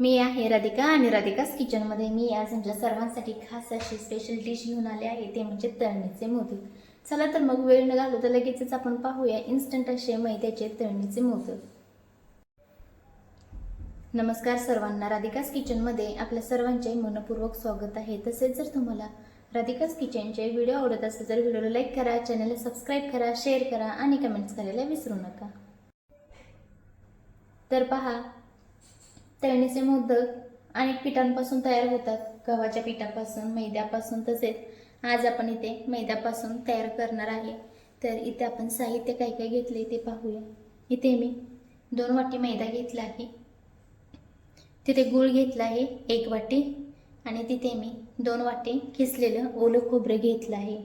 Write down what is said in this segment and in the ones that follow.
मी आहे राधिका आणि राधिकाच किचनमध्ये मी आज तुमच्या सर्वांसाठी खास अशी स्पेशल डिश घेऊन आले आहे. ते म्हणजे तळणीचे मोदक. चला तर मग वेळ न घालवता लगेचच आपण पाहूया इन्स्टंट असे मैद्याचे तळणीचे मोदक. नमस्कार सर्वांना. राधिकाच किचनमध्ये आपल्या सर्वांचे मनपूर्वक स्वागत आहे. तसेच जर तुम्हाला राधिकाच किचनचे व्हिडिओ आवडत असेल तर व्हिडिओला लाईक करा चॅनलला सबस्क्राईब करा शेअर करा आणि कमेंट्स करायला विसरू नका. तर पहा तळणीचे मोदक अनेक पिठांपासून तयार होतात. गव्हाच्या पिठापासून मैद्यापासून तसेच. आज आपण इथे मैद्यापासून तयार करणार आहे. तर इथे आपण साहित्य काय काय घेतले ते पाहूया. इथे मी दोन वाटी मैदा घेतला आहे. तिथे गूळ घेतला आहे एक वाटी. आणि तिथे मी दोन वाटी किसलेलं ओलं खोबरं घेतलं आहे.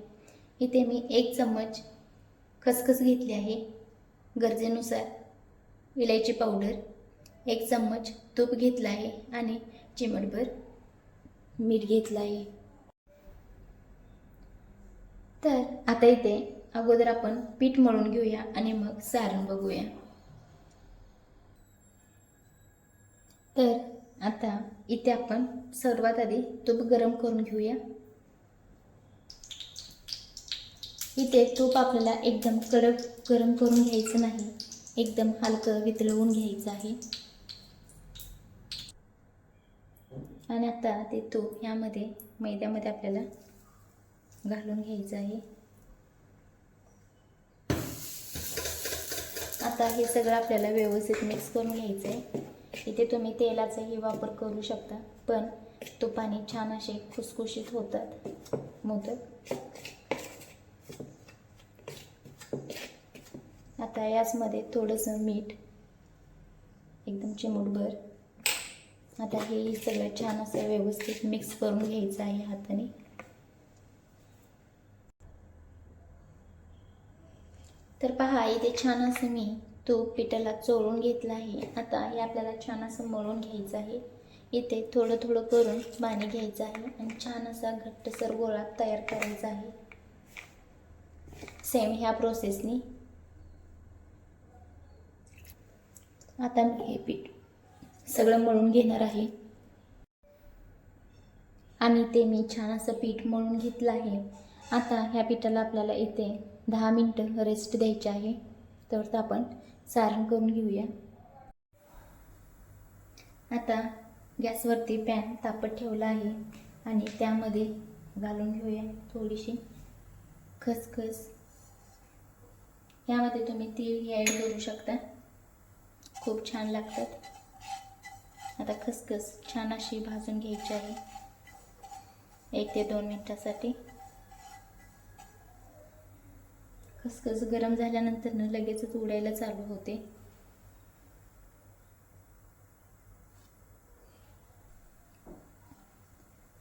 इथे मी एक चम्मच खसखस घेतली आहे. गरजेनुसार इलायची पावडर. एक चम्मच तूप घेतला आहे आणि चिमटभर मीठ घेतलं आहे. तर आता इथे अगोदर आपण पीठ मळून घेऊया आणि मग सारण बघूया. तर आता इथे आपण सर्वात आधी तूप गरम करून घेऊया. इथे तूप आपल्याला एकदम कडक गरम करून घ्यायचं नाही. एकदम हलकं वितळवून घ्यायचं आहे. आणि आता ते तूप यामध्ये मैद्यामध्ये आपल्याला घालून घ्यायचं आहे. आता हे सगळं आपल्याला व्यवस्थित मिक्स करून घ्यायचं आहे. इथे तुम्ही तेलाचाही वापर करू शकता पण तुपाने छान असे खुसखुशीत होतात मोदक. आता याचमध्ये थोडंसं मीठ एकदम चिमूटभर आता हे सगळं छान असं व्यवस्थित मिक्स करून घ्यायचं आहे हाताने. तर पहा इथे छान असं मी तो पिठाला चोळून घेतला आहे. आता हे आपल्याला छान असं मळून घ्यायचं आहे. इथे थोडं थोडं करून पाणी घ्यायचं आहे आणि छान असा घट्टसर गोळा तयार करायचा आहे. सेम ह्या प्रोसेसनी आता मी हे पीठ सगळं मळून घेणार आहे. आणि ते मी छान असं पीठ मळून घेतलं आहे. आता ह्या पिठाला आपल्याला इथे दहा मिनटं रेस्ट द्यायचे आहे. तर आपण सारण करून घेऊया. आता गॅसवरती पॅन तापत ठेवला आहे. आणि त्यामध्ये घालून घेऊया थोडीशी खसखस. यामध्ये तुम्ही तीळ ॲड करू शकता. खूप छान लागतात. आता खसखस छान अशी भाजून घ्यायची आहे. एक ते दोन मिनटासाठी. खसखस गरम झाल्यानंतर ना लगेचच उडायला चालू होते.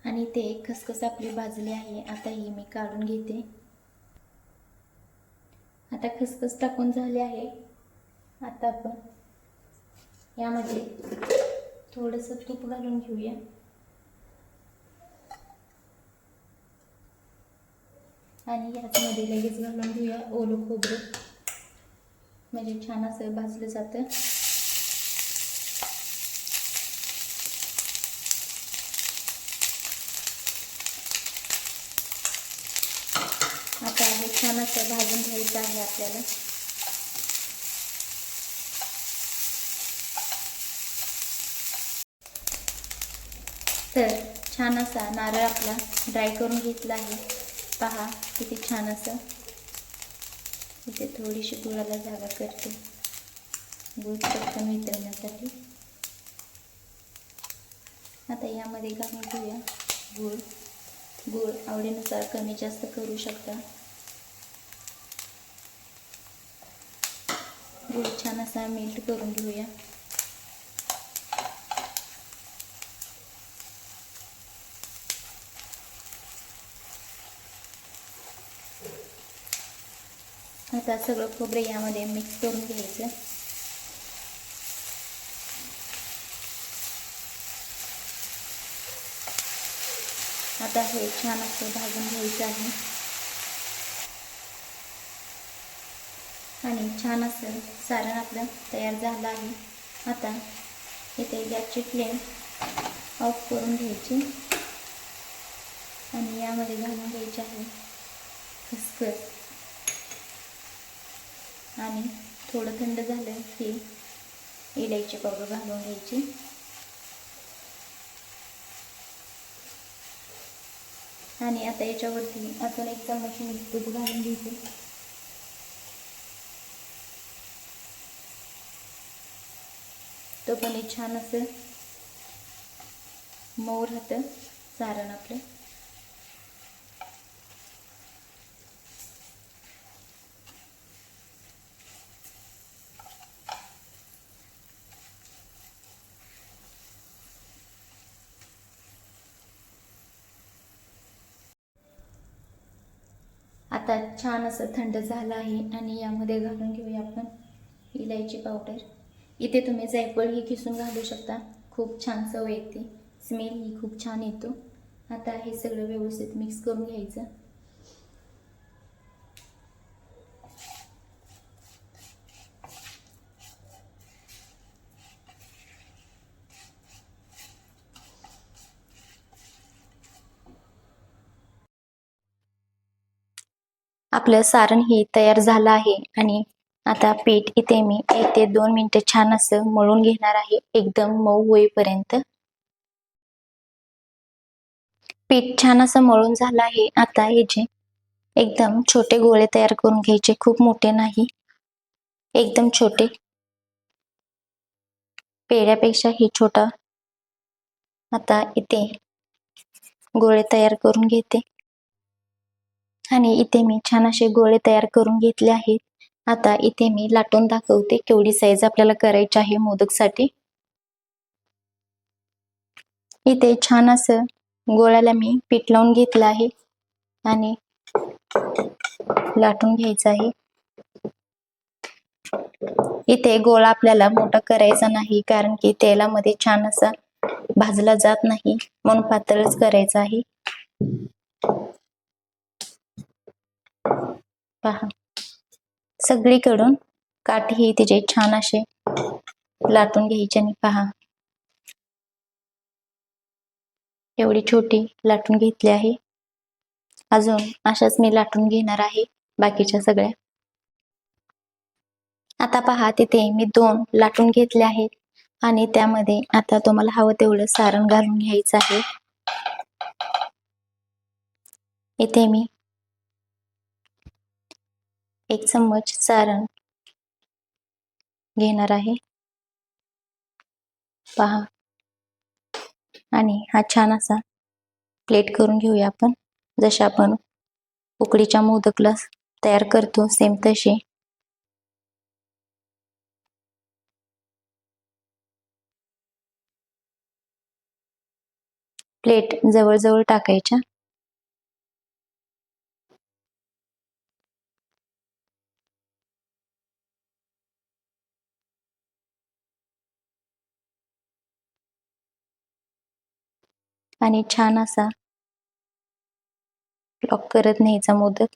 आणि ते खसखस आपली भाजली आहे आता ही मी काढून घेते. आता खसखस टाकून झाले आहे. आता आपण यामध्ये थोडंसं तूप घालून घेऊया आणि याचमध्ये लगेच घालून घेऊया ओलं खोबरं। म्हणजे छान असं भाजलं जातं आता हे छान असं भाजून घ्यायचं आहे आपल्याला तर छान असा नारळ आपला ड्राय करून घेतला आहे. पहा किती छान असं. इथे थोडीशी गुळाला जागा करते. गुळ पटकन वितरण्यासाठी आता यामध्ये घालून घेऊया गुळ. गुळ आवडीनुसार कमी जास्त करू शकता. गुळ छान असा मेल्ट करून घेऊया. आता सगळं खोबरे यामध्ये मिक्स करून घ्यायचं. आता हे छान असं भाजून घ्यायचं आहे. आणि छान असं सारण आपलं तयार झालं आहे. आता इथे गॅसची फ्लेम ऑफ करून घ्यायची. आणि यामध्ये घालून घ्यायची आहे खसखस. आणि थोडं थंड झालं की इलायची पावडर घालून घ्यायची. आणि आता याच्यावरती अजून एक चमच मी तूप घालून घ्यायचे. तो पण एक छान असं मऊ राहतं सारण आपलं. आता छान असं थंड झालं आहे आणि यामध्ये घालून घेऊया आपण इलायची पावडर. इथे तुम्ही जायफळ ही किसून घालू शकता. खूप छान चव येते. स्मेल ही खूप छान येतो. आता हे सगळं व्यवस्थित मिक्स करून घ्यायचं. आपलं सारण हे तयार झालं आहे आणि आता पीठ इथे मी एक ते दोन मिनिटं छान असं मळून घेणार आहे. एकदम मऊ होईपर्यंत. पीठ छान असं मळून झालं आहे. आता याचे एकदम छोटे गोळे तयार करून घ्यायचे खूप मोठे नाही. एकदम छोटे. पेड्यापेक्षा ही छोटा. आता इथे गोळे तयार करून घेते. आणि इथे मी छान असे गोळे तयार करून घेतले आहेत. आता इथे मी लाटून दाखवते केवढी साईज आपल्याला करायची आहे मोदकसाठी. इथे छान असं गोळ्याला मी पीठ लावून घेतलं आहे आणि लाटून घ्यायचं आहे. इथे गोळा आपल्याला मोठा करायचा नाही कारण की तेलामध्ये छान असा भाजला जात नाही म्हणून पातळच करायचा आहे. पहा. सगळीकडून काठी तिचे छान असे लाटून घ्यायचे आणि पहा. एवढी छोटी लाटून घेतली आहे. अजून अशाच मी लाटून घेणार आहे बाकीच्या सगळ्या. आता पहा तिथे मी दोन लाटून घेतले आहेत आणि त्यामध्ये आता तुम्हाला हवं तेवढं सारण घालून घ्यायचं आहे. इथे मी एक चम्मच सारण घेणार आहे. पहा. आणि हा छान असा प्लेट करून घेऊया आपण. जसे आपण उकडीच्या मोदकला तयार करतो सेम तसे. प्लेट जवळजवळ टाकायच्या. आणि छान असा लॉक करत न्यायचा मोदक.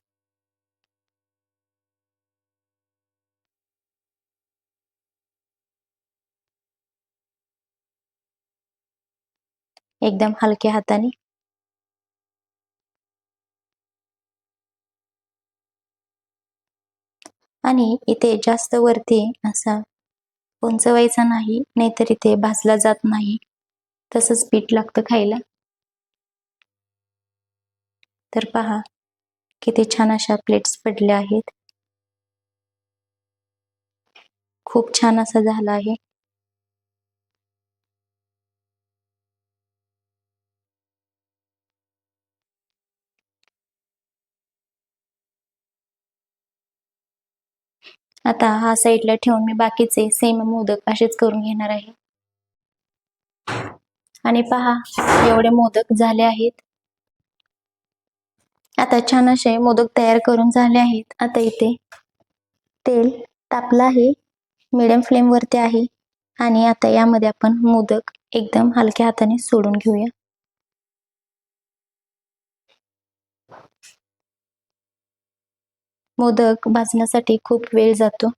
एकदम हलक्या हाताने. आणि इथे जास्त वरती असा उंचवायचा नाही नाहीतर इथे भाजला जात नाही. तसंच पीठ लागतं खायला. तर पहा किती छान अशा प्लेट्स पडल्या आहेत. खूप छान असं झालं आहे. आता हा साईडला ठेवून मी बाकीचे सेम मोदक असेच करून घेणार आहे. आणि पहा एवढे मोदक झाले आहेत. आता छान असे मोदक तयार करून झाले आहेत. आता इथे तेल तापलं आहे. मिडियम फ्लेम वरती आहे. आणि आता यामध्ये आपण मोदक एकदम हलक्या हाताने सोडून घेऊया. मोदक भाजण्यासाठी खूप वेळ जातो.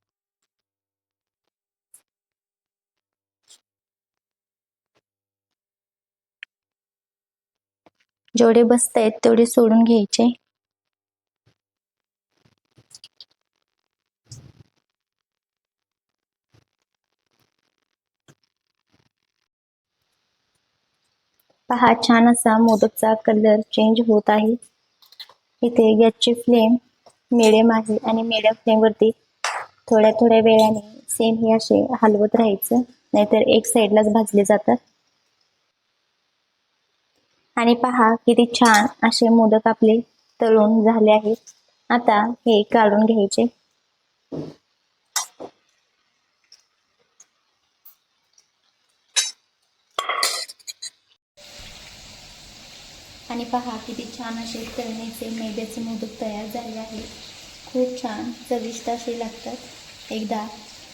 जेवढे बसतायत तेवढे सोडून घ्यायचे. पहा छान असा मोदकचा कलर चेंज होत आहे. इथे गॅसची फ्लेम मिडियम आहे आणि मिडियम फ्लेम वरती थोड्या थोड्या वेळाने सेम हे असे हलवत राहायचं. नाहीतर एक साईडलाच भाजले जातात. आणि पहा किती छान असे मोदक आपले तळून झाले आहेत. आता हे काढून घ्यायचे. आणि पहा किती छान असे तळणीचे मैद्याचे मोदक तयार झाले आहेत. खूप छान चविष्ट असे लागतात. एकदा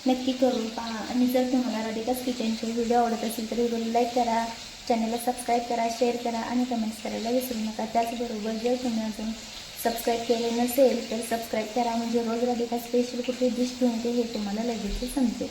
नक्की करून पहा. आणि जर तुम्हाला राधिकाच किचनचे व्हिडिओ आवडत असेल तर व्हिडिओला लाईक करा. चॅनलला सबस्क्राईब करा शेअर करा आणि कमेंट्स करायला विसरू नका. त्याचबरोबर जर तुम्ही अजून सबस्क्राईब केले नसेल तर सबस्क्राईब करा. म्हणजे रोज राधिका स्पेशल कुठे डिश घेऊन ते हे तुम्हाला लगेच समजेल.